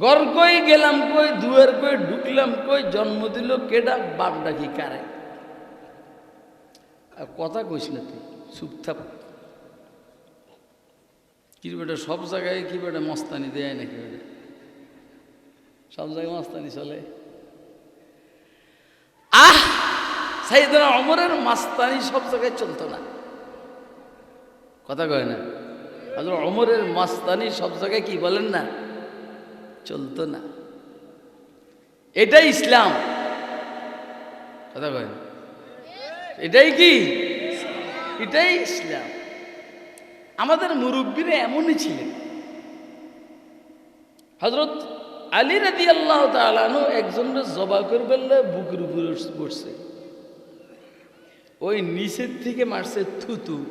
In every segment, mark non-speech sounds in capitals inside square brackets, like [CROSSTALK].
ঘর কই গেলাম কই, দুয়ার কই, ঢুকলাম কই, জন্ম দিল কেডা, বাপ ডাকি কারে? আর কথা কইস না তুই চুপথাপ কি বেটা, সব জায়গায় কি বেটা মস্তানি দেয় নাকি বেটা? সব জায়গায় মস্তানি চলে। আহ! সাইদনা অমরের মাস্তানি সব জায়গায় চলতো না। কথা কয় না। আসলে অমরের মাস্তানি সব জায়গায় কি বলেন না? চলতো না। এটাই ইসলাম। কথা কয় না। এটাই কি? এটাই ইসলাম। আমাদের মুরব্বীরা এমনই ছিলেন। হজরত আলী রাদি আল্লাহ তালানো একজনের জবা করবে বুকের উপরে বসছে। ওই নিচের থেকে মারছে থুতু।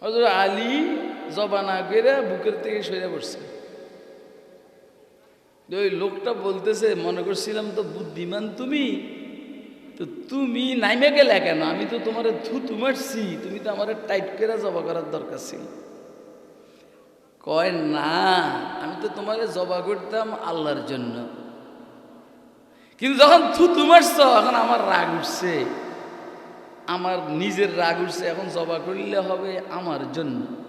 হজরত আলী জবা না করে বুকের থেকে সরে পড়ছে ওই লোকটা বলতেছে, মনে করছিলাম তো বুদ্ধিমান তুমি। তো তুমি নাইমে গেলে কেন? আমি তো তোমার থুতু মারছি, তুমি তো আমার টাইট করে জবা করার দরকার ছিল। কয়, না, আমি তো তোমারে জবা করতাম আল্লাহর জন্য। কিন্তু যখন থুতু মারছ, এখন আমার রাগ উঠছে। আমার নিজের রাগ উঠছে, এখন জবা করলে হবে আমার জন্য।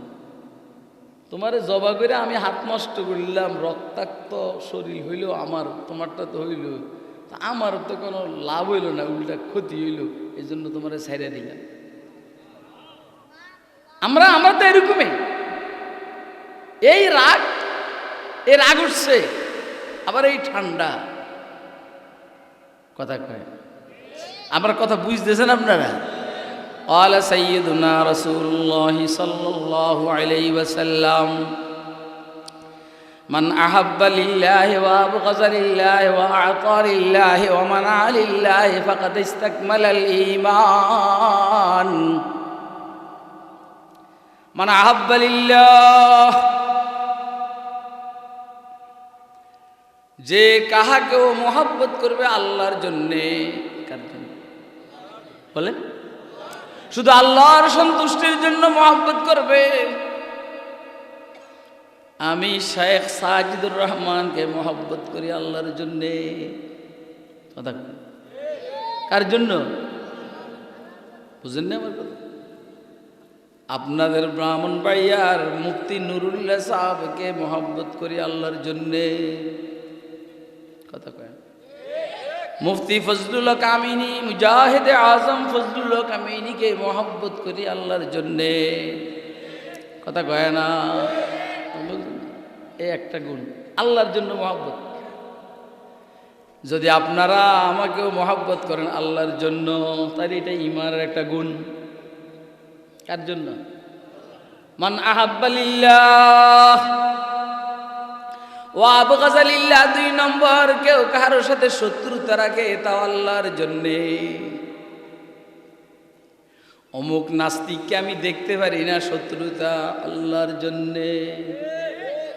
তোমারে জবা করে আমি হাত নষ্ট করলাম, রক্তাক্ত শরীর হইল আমার, তোমারটা তো হইল। আমার তো কোনো লাভ হইল না, উল্টা ক্ষতি হইল এই জন্য তোমারে ছাইড়া দিলাম। আমরা আমরা তো এরকমই। এই রাগ এই রাগ উঠছে, আবার এই ঠান্ডা। কথা কয়? আমার কথা বুঝতেছেন আপনারা? قال سيدنا رسول الله صلى الله عليه وسلم من أحب لله وأبغض لله وأعطى لله ومنع لله فقد استكمل الإيمان من أحب لله যে কাহাকেও মোহাব্বত করবে আল্লাহর জন্যে কার জন্য বলেন শুধু আল্লাহর সন্তুষ্টির জন্য মহাব্বত করবে। আমি শেখ সাজিদুর রহমানকে মহব্বত করি আল্লাহর জন্যে। কথা কার জন্য? বুঝেন না আমার কথা। আপনাদের ব্রাহ্মণ ভাইয়ার মুক্তি নুরুল্লাহ সাহাবকে মহব্বত করি আল্লাহর জন্যে। কথা মুফতি ফজলুল কামিনী মুজাহিদ আজম ফজলুল কামিনীকে মহব্বত করি আল্লাহর জন্যে। কথা কয় না? এই একটা গুণ, আল্লাহর জন্য মহব্বত। যদি আপনারা আমাকেও মহব্বত করেন আল্লাহর জন্য, তাহলে এটা ইমানের একটা গুণ। কার জন্য? মান আহাব্বালিল্লাহ। ও আবু গাজালিল্লাহ, দুই নম্বর, কেউ কারোর সাথে শত্রুতা রাখে তাও আল্লাহর জন্যে। অমুক নাস্তিককে আমি দেখতে পারি না শত্রুতা আল্লাহর জন্যে।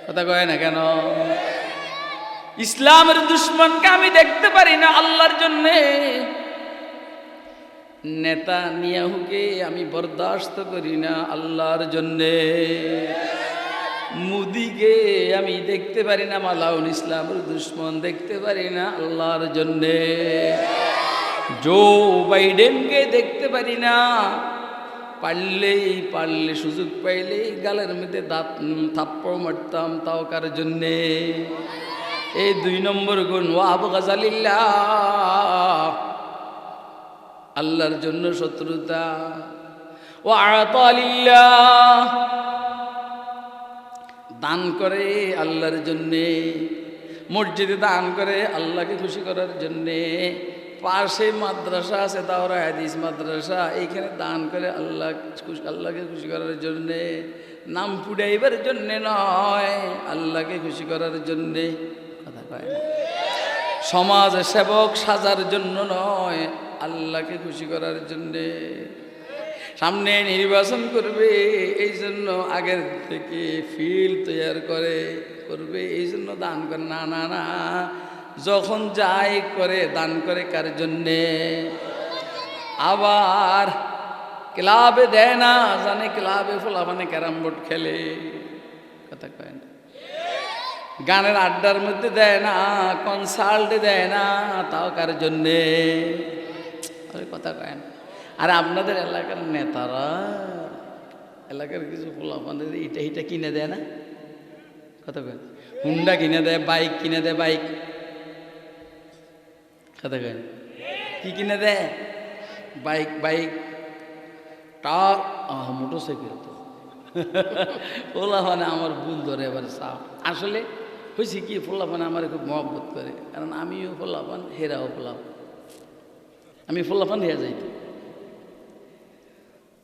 কথা কয় না কেন? ইসলামের দুশ্মনকে আমি দেখতে পারি না আল্লাহর জন্যে। নেতা নিয়াহুকে আমি বরদাস্ত করি না আল্লাহর জন্যে। মুদিকে আমি দেখতে পারি না মালাউন ইসলামের দুশ্মন দেখতে পারি না আল্লাহর জন্যে। জো বাইডেনকে দেখতে পারি না। পারলেই পারলে সুযোগ পাইলেই গালের মধ্যে দাঁত থাপ্পড় মারতাম তাও কার জন্যে। এই দুই নম্বর গুণ ও আবু গাজালিল্লাহ। আল্লাহর জন্য শত্রুতা। ও আতালিল্লাহ। দান করে আল্লাহর জন্যে, মসজিদে দান করে আল্লাহকে খুশি করার জন্যে, পাশে মাদ্রাসা আছে, তাওরা হাদিস মাদ্রাসা, এইখানে দান করে আল্লাহ আল্লাহকে খুশি করার জন্যে, নাম পুড়াইবার জন্যে নয়, আল্লাহকে খুশি করার জন্যে, কথা কয় না। সমাজ সেবক সাজার জন্য নয়, আল্লাহকে খুশি করার জন্যে। সামনে নির্বাচন করবে, এই জন্য আগের থেকে ফিল তৈরি করে, করবে, এই জন্য দান করে। না না না, যখন যাই করে, দান করে কার জন্যে? আবার ক্লাবে দেয় না, জানে ক্লাবে ফোলা মানে ক্যারাম বোর্ড খেলে। কথা কয় না? গানের আড্ডার মধ্যে দেয় না কনসাল্ট দেয় না, তাও কার জন্যে? কথা কয় না। আর আপনাদের এলাকার নেতারা, এলাকার কিছু পোলাপানদের এটা এটা কিনে দেয় না? কথা কয় হুন্ডা কিনে দেয়, বাইক কিনে দেয়, বাইক। কথা কয় না? কি কিনে দেয়? Bike bike. টা মোটর সাইকেল তো। [LAUGHS] পোলাপানে আমার ভুল ধরে এবার সাপ। আসলে হয়েছে কি পোলাপানে আমার খুব মহব্বত করে। কারণ আমিও পোলাপান হেরাও পোলাপান আমি পোলাপান হেরা যাইত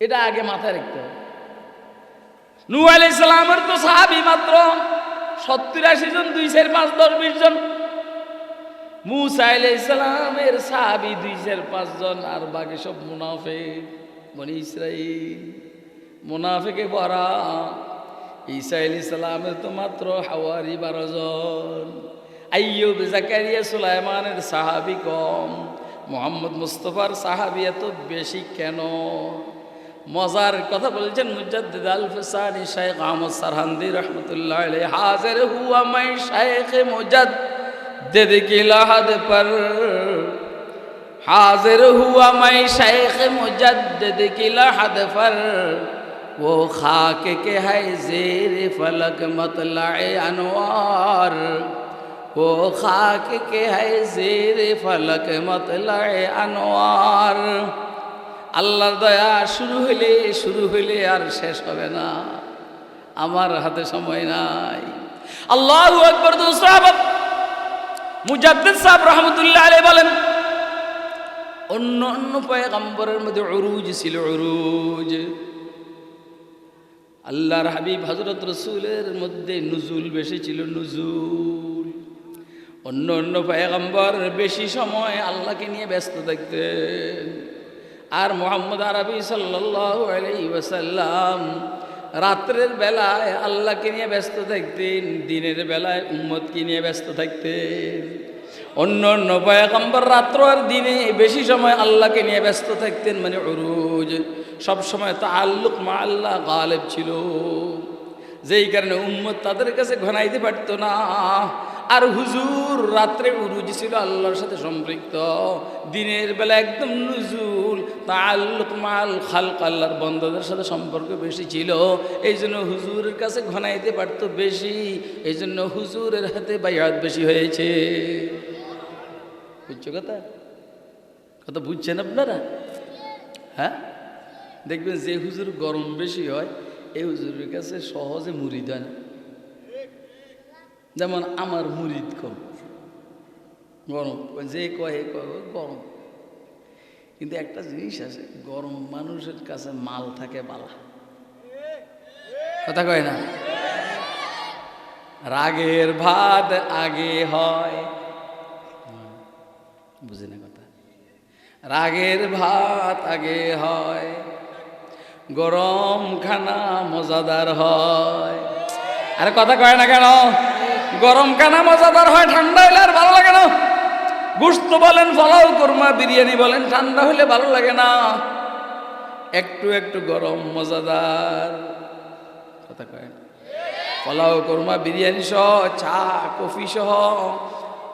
এটা আগে মাথায় রাখতে হবে। নু আলাই সালামের তো সাহাবি মাত্র সত্তর আশি জন, দুই চার পাঁচ দশ বিশ জন। মুসা আলাই সালামের সাহাবি দুই চার পাঁচ জন, আর বাকি সব মুনাফে বনি ইসরাইল। মুনাফেকে বরা ঈসা আলি সালামের তো মাত্র হাওয়ারি বারো জন। আইয়ুব জাকারিয়া সুলাইমানের সাহাবি কম। মোহাম্মদ মুস্তফার সাহাবি এত বেশি কেন? মজার কথা বলছেন মুজাদ্দিদ আল ফসানি শেখ আহমদ সারহান্দি রহমতুল্লাহ আলাইহি হাজির হুয়া মাই শেখ মুজাদ্দিদ কি লাহাদ पर हाजिर हुआ मैं शेख मुजद्दद की लहद पर वो खाक के है जेर फलक मतला अनवार वो खाक के है जेर फलक मतला अनवार আল্লাহর দয়া শুরু হইলে শুরু হইলে আর শেষ হবে না। আমার হাতে সময় নাই। আল্লাহ আকবর মুজাদ্দিদ সাহেব রহমতুল্লাহ আলাইহি বলেন, অন্য অন্য পয়গম্বরের মধ্যে অরুজ ছিল, উরুজ। আল্লাহর হাবিব হজরত রসুলের মধ্যে নুজুল বেশি ছিল, নুজুল। অন্য অন্য পয়গম্বর বেশি সময় আল্লাহকে নিয়ে ব্যস্ত থাকতেন। আর মোহাম্মদ আরবি সাল্লাহ রাত্রের বেলায় আল্লাহকে নিয়ে ব্যস্ত থাকতেন, দিনের বেলায় উম্মতকে নিয়ে ব্যস্ত থাকতেন। অন্য অন্য পয়াকম্বর রাত্র আর দিনে বেশি সময় আল্লাহকে নিয়ে ব্যস্ত থাকতেন মানে অরুজ সব সময় তা আল্লুক মা আল্লাহ গালেব ছিল। যেই কারণে উম্মত তাদের কাছে ঘনাইতে পারতো না। আর হুজুর রাত্রে উরুজ ছিল আল্লাহর সাথে সম্পৃক্ত। দিনের বেলা একদম নুজুল তা আল্লুক মাল খালক, আল্লাহর বন্ধদের সাথে সম্পর্ক বেশি ছিল। এই জন্য হুজুরের কাছে ঘনাইতে পারতো বেশি। এই জন্য হুজুরের হাতে বাইয়াত বেশি হয়েছে। বুঝছ কথা? কথা বুঝছেন আপনারা? হ্যাঁ? দেখবেন যে হুজুর গরম বেশি হয়, এই হুজুরের কাছে সহজে মুড়ি দেয় না। যেমন আমার মুরিদ কম। গরম, যে কয়ে কয় গরম। কিন্তু একটা জিনিস আছে, গরম মানুষের কাছে মাল থাকে বালা। কথা কয় না? রাগের ভাত আগে হয়। বুঝি না কথা। রাগের ভাত আগে হয়। গরম খানা মজাদার হয়। আরে কথা কয় না কেন? গরম খানা মজাদার হয়, ঠান্ডা হইলে আর ভালো লাগে না। গুস্ত বলেন ফলাও কোরমা, বিরিয়ানি বলেন, ঠান্ডা হলে ভালো লাগে না। একটু একটু গরম, মজাদার। কথা কয় না। পোলাও, কোরমা, বিরিয়ানি সহ, চা, কফি সহ,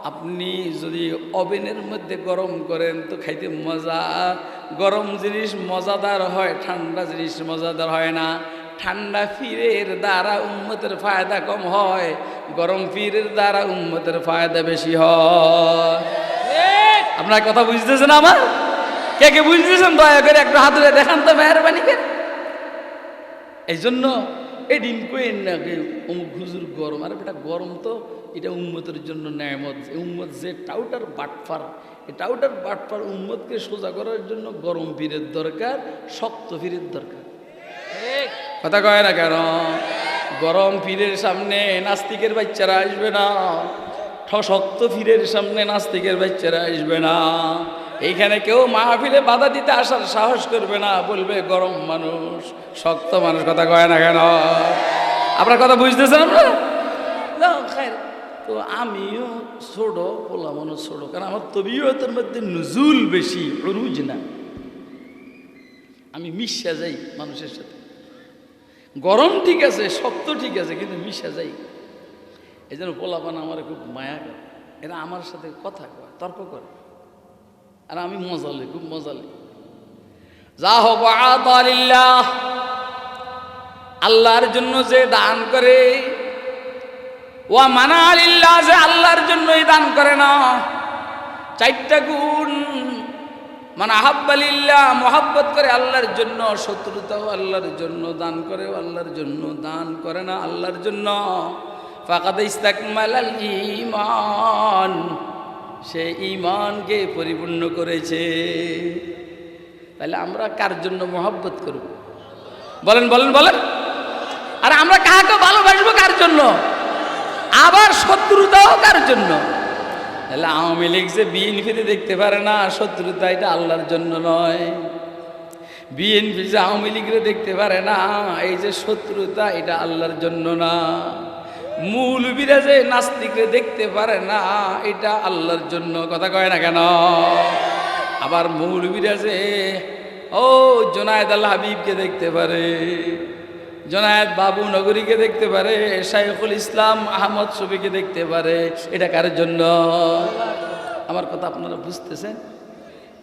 আপনি যদি ওভেনের মধ্যে গরম করেন, তো খাইতে মজা। গরম জিনিস মজাদার হয়, ঠান্ডা জিনিস মজাদার হয় না। ঠান্ডা ফিরের দ্বারা উম্মতের ফায়দা কম হয়। গরম ফিরের দ্বারা উম্মতের ফায়দা বেশি হয়। আপনার কথা বুঝতেছেন আমার? কে কে বুঝতেছেন? দয়া করে একটু হাত ধরে দেখান তো মেহরবানি করে। এই জন্য এই দিন কইন না যে অমুক হুজুর গরম? আরে বেটা গরম তো এটা উম্মতের জন্য ন্যায়মত উম্মত যে টাউটার বাটফার এই টাউটার বাটফার উম্মতকে সোজা করার জন্য গরম পীরের দরকার শক্ত পীরের দরকার। কথা কয় না কেন? গরম পীরের সামনে নাস্তিকের বাচ্চারা আসবে না। ঠশক্ত ফিরের সামনে নাস্তিকের বাচ্চারা আসবে না। এইখানে কেউ মাহফিলে বাধা দিতে আসার সাহস করবে না বলবে গরম মানুষ শক্ত মানুষ কথা কয় না কেন? আপনার কথা বুঝতেছেন যাও, তো আমিও ছোট বলা মানুষ ছোট কারণ আমার তবিয়তের মধ্যে নজুল বেশি অরুজ না। আমি মিশা যাই মানুষের সাথে। গরম ঠিক আছে, শক্ত ঠিক আছে, কিন্তু মিশা যাই এই জন্য পোলাপান আমার খুব মায়া করে। এরা আমার সাথে কথা কয়, তর্ক করে। আর আমি মজালে, খুব মজালে। যা হোক আতালিল্লাহ আল্লাহর জন্য যে দান করে ও মানা আলিল্লাহ যে আল্লাহর জন্যই দান করে না। চারটা গুণ মানে আহাব্বালিল্লাহ মোহাব্বত করে আল্লাহর জন্য, শত্রুতাও আল্লাহর জন্য, দান করে আল্লাহর জন্য, দান করে না আল্লাহর জন্য। ফাকাদ ইস্তাকমাল ইমান সে ইমানকে পরিপূর্ণ করেছে। তাহলে আমরা কার জন্য মোহাব্বত করব? বলেন বলেন বলেন। আর আমরা কাকে ভালোবাসবো কার জন্য? আবার শত্রুতাও কার জন্য? তাহলে আওয়ামী লীগ যে বিএনপিতে দেখতে পারে না, শত্রুতা এটা আল্লাহর জন্য নয়। বিএনপি যে আওয়ামী লীগরে দেখতে পারে না, এই যে শত্রুতা এটা আল্লাহর জন্য না। মূলবীরা যে নাস্তিকরে দেখতে পারে না, এটা আল্লাহর জন্য কথা কয় না কেন? আবার মৌলবীরা যে, ও জোনায়দ আল হাবিবকে দেখতে পারে। জোনায়েদ বাবু নগরীকে দেখতে পারে, শাইখুল ইসলাম আহমদ ছবিকে দেখতে পারে। এটা কার জন্য? আমার কথা আপনারা বুঝতেছেন?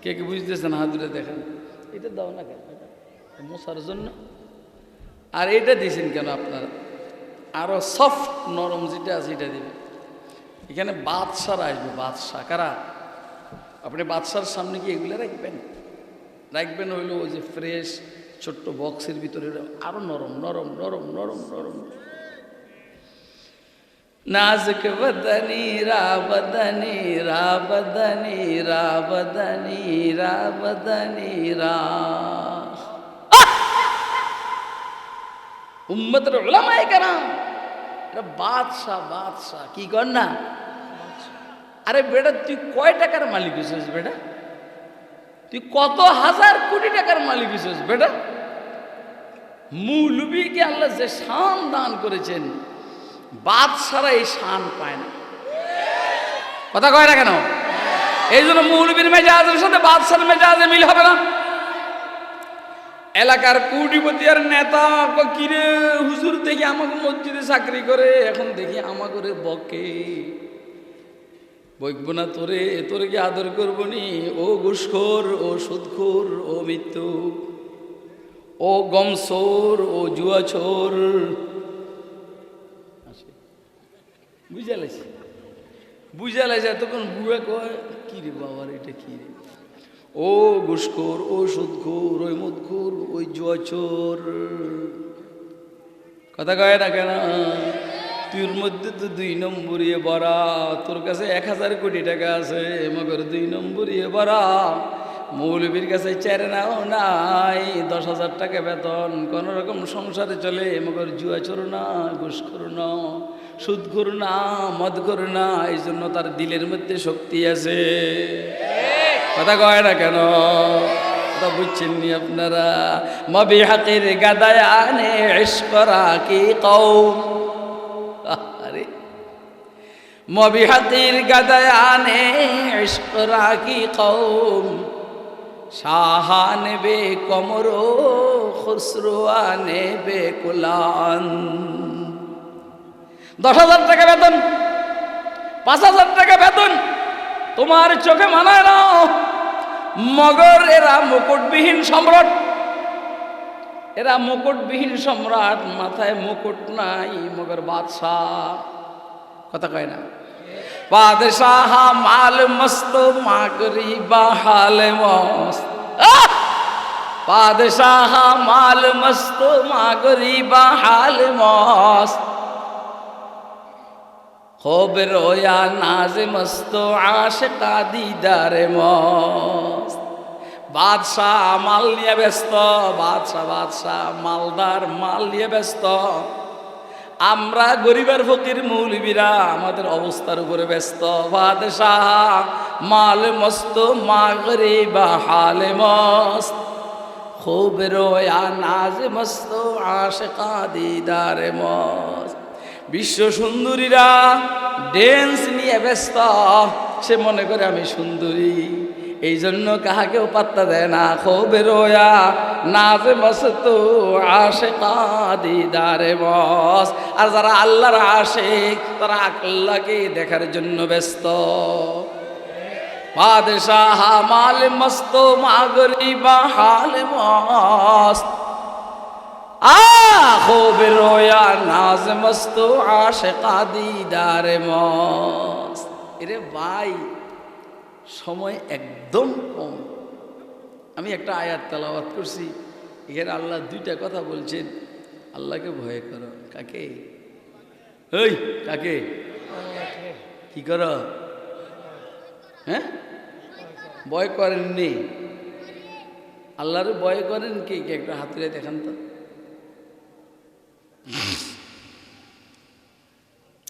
কে কে বুঝতেছেন? হাতুরে দেখেন। এটা দাও না কেন? মশার জন্য। আর এটা দিয়েছেন কেন আপনারা? আরও সফট নরম যেটা আছে এটা দিবেন। এখানে বাদশারা আসবে, বাদশাহ। কারা? আপনি বাদশার সামনে কি এগুলো রাখবেন? রাখবেন হইল ওই যে ফ্রেশ ছোট্ট বক্সের ভিতরে আরও নরম নরম নরম নরম নরম। নাজক বদনি, রা বদনি রা বদনি, রা উম্মতের ওলামায় এটা বাদশাহ বাদশাহ। কি কর না? আরে বেটা, তুই কয় টাকার মালিক হয়েছিস বেটা? তুই কত হাজার কোটি টাকার মালিক হয়েছিস বেটা? মৌলবীকে আল্লাহ যে শান দান করেছেন বাদশারা এই শান পায় না। কথা কয় না কেন? এই জন্য মৌলবীর মেজাজের সাথে বাদশার মেজাজে মিল হবে না। এলাকার কুটিপতি আর নেতা কিরে হুজুর দেখি আমাকে মসজিদে চাকরি করে, এখন দেখি আমাকে বকে। বইব না তোরে তোরে কি আদর করব নি? ও ঘুষখোর, ও সুদখোর, ও মৃত্যু। ও গমসোর, ও জুয়াছোর। বুঝা লাইছে? বুঝা লাইছে, এতক্ষণ বুয়া কয়, কি রে বাবার এটা কি রে? ও ঘুষখোর, ও সুদখোর, ওই মুদখোর, ওই জুয়াচোর কথা কয় না কেন? তুই মধ্যে তো দুই নম্বরিয়ে বড়া। তোর কাছে এক হাজার কোটি টাকা আছে, মগর দুই নম্বর নম্বরিয়ে বড়া। মৌলবীর কাছে চার নাও, নাই, দশ হাজার টাকা বেতন কোন রকম সংসারে চলে মগর জুয়া চোর না, ঘুষ করো না, সুদ করো না, মদ করো না এই জন্য তার দিলের মধ্যে শক্তি আছে। কথা কয় না কেন? কথা বুঝছেন নি আপনারা? মবি হাতের গাদায় আনে করা কি কৌম আরে মবি হাতির গাদায় আনে করা কি কৌম সাহা নেবে কমর খসরুয়া নেবে কুলান। দশ হাজার টাকা বেতন, পাঁচ হাজার টাকা বেতন, তোমার চোখে মানায় না। মগর, এরা মুকুটবিহীন সম্রাট। এরা মুকুটবিহীন সম্রাট, মাথায় মুকুট নাই, মগর বাদশাহ। কথা কয় না। বাদশাহ মাল মস্ত, মাগরি বাহাল আহ! বাদশাহ মাল মস্ত মাগরি বাহাল মস্ত خوب رویا নাজ মস্ত আশকা দিদারে মস্ত বাদশাহ মাল নিয়ে ব্যস্ত বাদশাহ বাদশাহ মালদার মাল নিয়ে ব্যস্ত আমরা গরিবের ফকির মৌলবীরা আমাদের অবস্থার উপরে ব্যস্ত বাদশাহ মাল মস্ত মা গরিবা হালে মস্ত খুব রোয়া নাজ মস্ত আশেকা দিদারে মস্ত। বিশ্ব সুন্দরীরা ড্যান্স নিয়ে ব্যস্ত, সে মনে করে আমি সুন্দরী। এই জন্য কাহাকেও পাত্তা দেয় না, খোবে রোয়া নাচ মস্ত আশে দিদারে বস আর যারা আল্লাহর আসে তারা আল্লাহকে দেখার জন্য ব্যস্ত। বাদশাহ মাল মস্ত মাগরি হাল মস্ত আখোবে রোয়া নাজ মস্ত আশেকা দিদারে মস্ত এরে ভাই সময় একদম কম আমি একটা আয়াত তেলাওয়াত করছি। এখানে আল্লাহ দুইটা কথা বলছেন। আল্লাহকে ভয় করো। কাকে? এই, কাকে? কি করো? হ্যাঁ? ভয় করেননি। আল্লাহর ভয় করেন কি? কে একটা হাতুড়ে দেখান তো।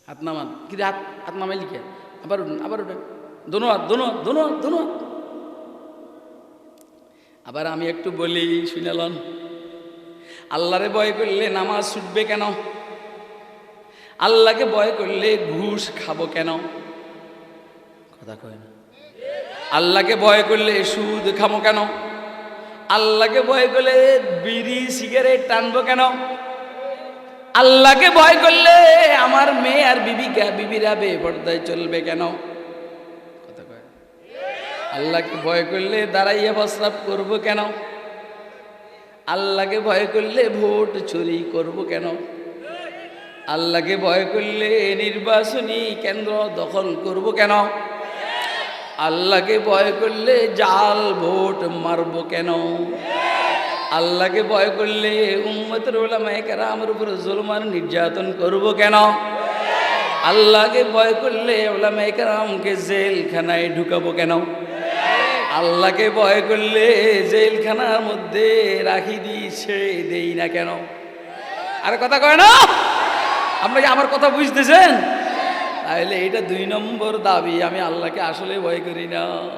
হাত নামান। কি হাত? হাত নামাই লিখে আবার উঠুন আবার উঠেন দোনো হাত দোনো হাত দোনো হাত দোনো হাত। আবার আমি একটু বলি শুনেলন আল্লাহরে ভয় করলে নামাজ ছুটবে কেন? আল্লাহকে ভয় করলে ঘুষ খাব কেন? কথা কয় না। আল্লাহকে ভয় করলে সুদ খামো কেন? আল্লাহকে ভয় করলে বিড়ি, সিগারেট টানবো কেন? আল্লাহকে ভয় করলে আমার মেয়ে আর বিবিকা, বিবিরা বে পর্দায় চলবে কেন? আল্লাহকে ভয় করলে দাঁড়াইয়া প্রস্রাব করব কেন? আল্লাহকে ভয় করলে ভোট চুরি করব কেন? আল্লাহকে ভয় করলে নির্বাচনী কেন্দ্র দখল করব কেন? আল্লাহকে ভয় করলে জাল ভোট মারব কেন? আল্লাহকে ভয় করলে উম্মতের ওলামায় কেরামের উপরে জুলমান নির্যাতন করব কেন? আল্লাহকে ভয় করলে ওলামায় কেরামকে জেলখানায় ঢুকাবো কেন? আল্লাহকে ভয় করলে জেলখানার মধ্যে রাখি দিই ছেড়ে দেই না কেন? আর কথা কয় না? আপনারা কি আমার কথা বুঝতেছেন? তাহলে এটা দুই নম্বর দাবি, আমি আল্লাহকে আসলে ভয় করি না।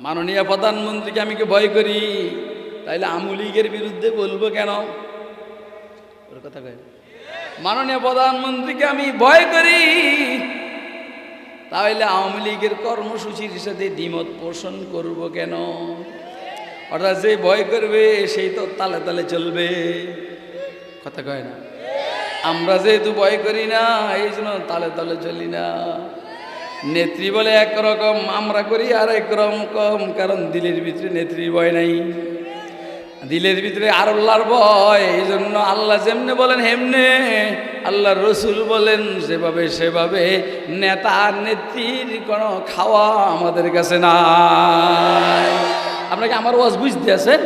মাননীয় প্রধানমন্ত্রীকে আমি কি ভয় করি? তাইলে আমুলিগের বিরুদ্ধে বলব কেন? ওর কথা কয়। মাননীয় প্রধানমন্ত্রীকে আমি ভয় করি। তাহলে আওয়ামী লীগের কর্মসূচির সাথে দ্বিমত পোষণ করব কেন? অর্থাৎ যে ভয় করবে, সেই তো তালে তালে চলবে। কথা কয় না। আমরা যেহেতু ভয় করি না, এই জন্য তালে তালে চলি না। নেত্রী বলে একরকম আমরা করি আর একরকম কম কারণ দিলের ভিতরে নেত্রী ভয় নাই। দিলের ভিতরে আর আল্লাহর ভয়, এই জন্য আল্লাহ যেমনে বলেন হেমনে আল্লাহ রসুল বলেন সেভাবে সেভাবে নেতা নেত্রীর কোনো খাওয়া আমাদের কাছে নাই। আপনাকে আমার ওয়াজ বুঝতে আছেন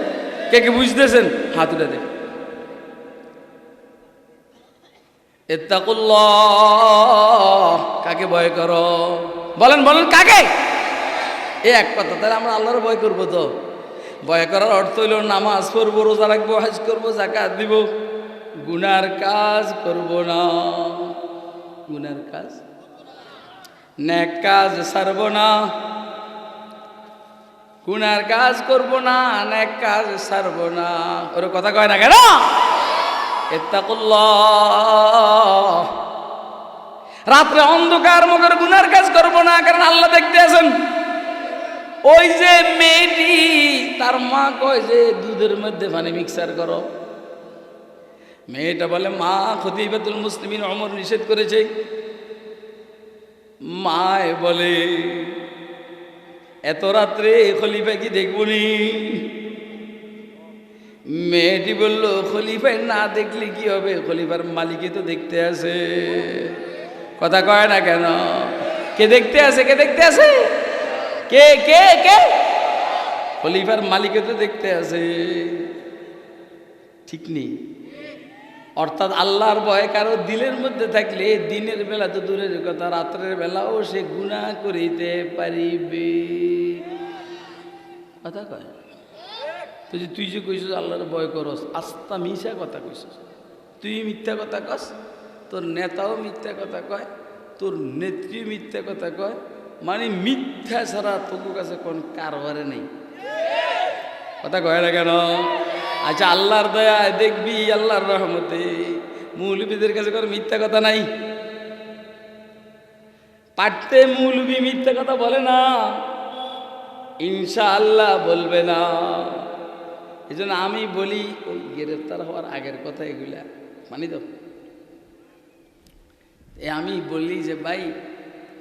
কে কে বুঝতেছেন? হাত উঠে কাকে ভয় করো? বলেন বলেন, কাকে? এ এক কথা, তাহলে আমরা আল্লাহর ভয় করব তো। ভয় করার অর্থ হইল নামাজ পড়ব, রোজা রাখব, হাজ করব জাকাত দিব। গুনার কাজ করব না। গুনার কাজ? ন্যাক কাজ সারব না। গুনার কাজ করব না ন্যাক কাজ সারব না। ওর কথা কয় না কেন? রাত্রে অন্ধকার, মগর গুনার কাজ করব না, কারণ আল্লাহ দেখতে আছেন। ওই যে মেয়েটি, তার মা কয় যে, দুধের মধ্যে পানি মিক্সার করো। মেয়েটা বলে, মা, খতিবাতুল মুসলিমিন অমর নিষেধ করেছে। মায় বলে, এত রাত্রে খলিফা কি দেখবনি মেয়েটি বলল, খলিফায় না দেখলে কি হবে? খলিফার মালিকই তো দেখতে আছে কথা কয় না কেন? কে দেখতে আছে কে দেখতে আছে কে কে কে? খলিফার মালিকে তো দেখতে আছে ঠিক নেই। অর্থাৎ আল্লাহর ভয় কারও দিলের মধ্যে থাকলে দিনের বেলা তো দূরের কথা, রাত্রের বেলাও সে গুণা করিতে পারিবে। কথা কয় যে তুই যে কইছিস আল্লাহর ভয় করস, আস্তা মিশা কথা কইছিস। তুই মিথ্যা কথা কস, তোর নেতাও মিথ্যা কথা কয়, তোর নেত্রী মিথ্যা কথা কয়। মানে মিথ্যা ছাড়া তোর কাছে কোন কারবারে নেই। কথা কয় না কেন? আচ্ছা আল্লাহর দয়া দেখবি, আল্লাহর রহমতে মৌলবীদের কাছে কোনো মিথ্যা কথা নাই। পাঠতে মৌলবী মিথ্যা কথা বলে না। ইনশাআল্লাহ বলবে না। এই জন্য আমি বলি, ওই গ্রেফতার হওয়ার আগের কথা এগুলা। মানি তো? এ আমি বলি যে, ভাই,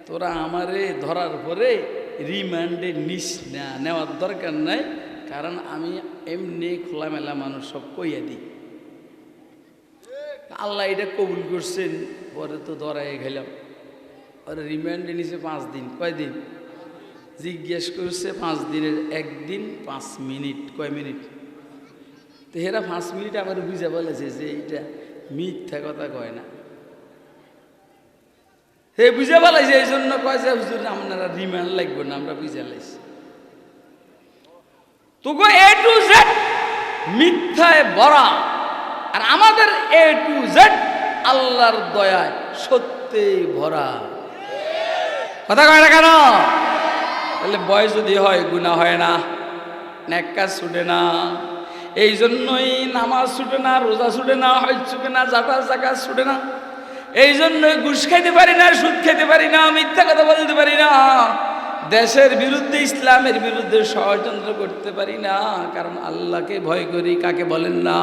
তোরা আমারে ধরার পরে রিমান্ডে নিস না, নেওয়ার দরকার নাই, কারণ আমি এমনি খোলামেলা মানুষ, সব কইয়া দিই। আল্লাহ এটা কবুল করছেন, পরে তো ধরাই গেলাম ওরা রিমান্ডে নিছে পাঁচ দিন, কয় দিন? জিজ্ঞেস করছে পাঁচ দিনের, একদিন পাঁচ মিনিট, কয় মিনিট? তো হেরা পাঁচ মিনিট আবার বুঝে বলেছে যে এইটা মিথ্যা কথা কয় না। হে বুঝে বলাইছে এই জন্য কয় যে, হুজুর, আপনারা রিমান্ড লাগবে না, আমরা বুঝে লাইছি। তোকে এ টু জেড মিথ্যায় ভরা। আর আমাদের এ টু জেড আল্লাহর দয়ায় সত্যি ভরা। কথা কয় না কেন? তাহলে বয়স যদি হয় গুণা হয় না নেককাজ ছুটে না। এই জন্যই নামাজ ছুটে না, রোজা ছুটে না, হজ ছুটে না জাটা জাকাত ছুটে না। এই জন্যই ঘুষ খাইতে পারি না, সুদ খেতে পারি না, মিথ্যা কথা বলতে পারি না। দেশের বিরুদ্ধে, ইসলামের বিরুদ্ধে ষড়যন্ত্র করতে পারি না, কারণ আল্লাহকে ভয় করি, কাকে বলেন না?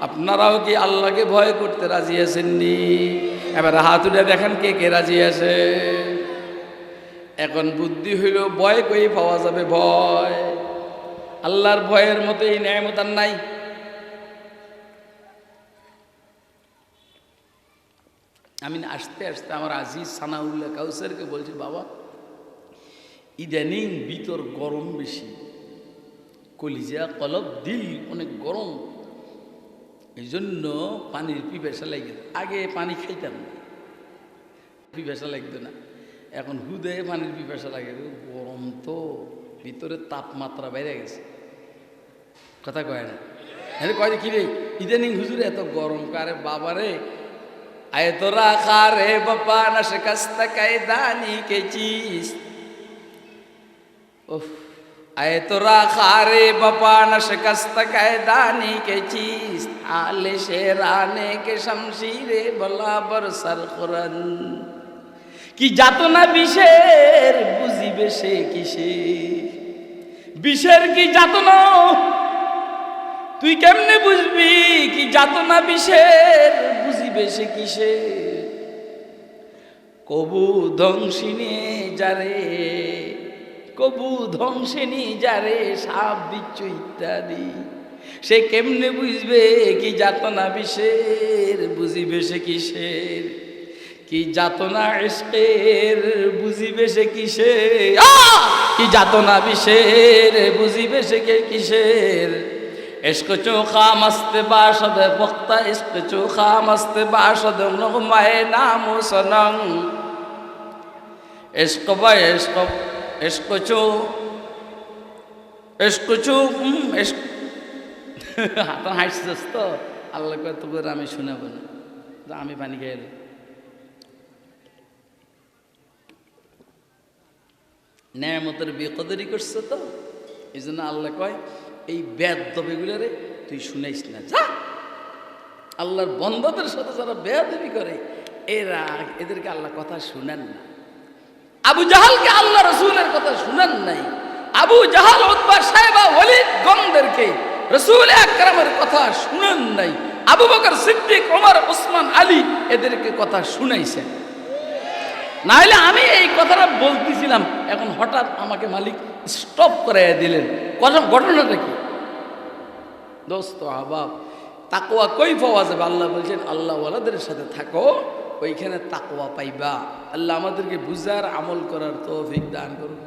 আপনারাও কি আল্লাহকে ভয় করতে রাজি আছেননি? এবার হাত উঠে দেখেন কে কে রাজি আছে। এখন বুদ্ধি হইল ভয় কই পাওয়া যাবে ভয়। আল্লাহর ভয়ের মতো এই ন্যায়মত আর নাই। আমি আসতে আসতে আমার আজিজ সানাউল্লাহ কাউসারকে বলছি, বাবা, ইদানিং ভিতর গরম বেশি, কলিজা কলব দিল, অনেক গরম। এই জন্য পানির পিপাসা লাগে, আগে পানি খাইতাম না, পিপাসা লাগতো না। এখন হুদে পানির পিপাসা লাগে, গরম তো, ভিতরে তাপমাত্রা বেড়ে গেছে। কথা কয় না। হ্যাঁ কয় কি রে, ইদানিং হুজুরে এত গরম, কারে বাবারে? আয় তোরা খা রে বাপা না শিকাস্ত কায়দানি কে চিস উফ, আয় তোরা খা রে বাপা না শিকাস্ত কায়দানি কে চিস আলে সে রানে কে শমশিরে বলাবর সরখরন কি যাতনা বিষের, বুঝিবে সে কিসে বিষের কি যাতনা? তুই কেমনে বুঝবি কি যাতনা বিষের? বুঝিবে সে কিসে? কবু ধ্বংসিনী যারে, কবু ধ্বংসিনী যারে, সাপ, বিচ্ছু ইত্যাদি। সে কেমনে বুঝবে কি যাতনা বিষের? বুঝিবে সে কিসের কি যাতনা ইস্কের বুঝিবে সে কিসের! কি যাতনা বিষের? বুঝিবে সে কিসের? ইস্ক চোখা মস্ত বাসদ বক্তা নাম সনং। ইস্ক বা ইস্ক ইস্ক চো ইস্ক চো ইস্ক হাত হাসছিস তো? আল্লাহ কয়, তোকে আমি শোনাবো না। যা, আমি পানি খেয়ে এলি। ন্যায়ামতের বেকদরি করছে তো? এই জন্য আল্লাহ কয় এই বেদ দবেগুলারে তুই শুনাইস না, যা। আল্লাহর বন্ধদের সাথে যারা বেয়াদবি করে, এরা এদেরকে আল্লাহ কথা শুনেন না। আবু জাহালকে আল্লাহ রসুলের কথা শুনেন নাই। আবু জাহাল উদ্বা সাহেবা ওলিদ গমদেরকে রসুল আকরামের কথা শুনেন নাই। আবু বকর সিদ্দিক, ওমর ওসমান আলী এদেরকে কথা শুনাইছেন। না হলে আমি এই কথাটা বলতেছিলাম, এখন হঠাৎ আমাকে মালিক স্টপ করাইয়া দিলেন। কথা ঘটনাটা কি? দোস্ত, আবাব তাকোয়া কই পাওয়া যাবে। আল্লাহ বলছেন, আল্লাহ ওয়ালাদের সাথে থাকো, ওইখানে তাকোয়া পাইবা। আল্লাহ আমাদেরকে বুঝার, আমল করার তো অভিজ্ঞান করুন।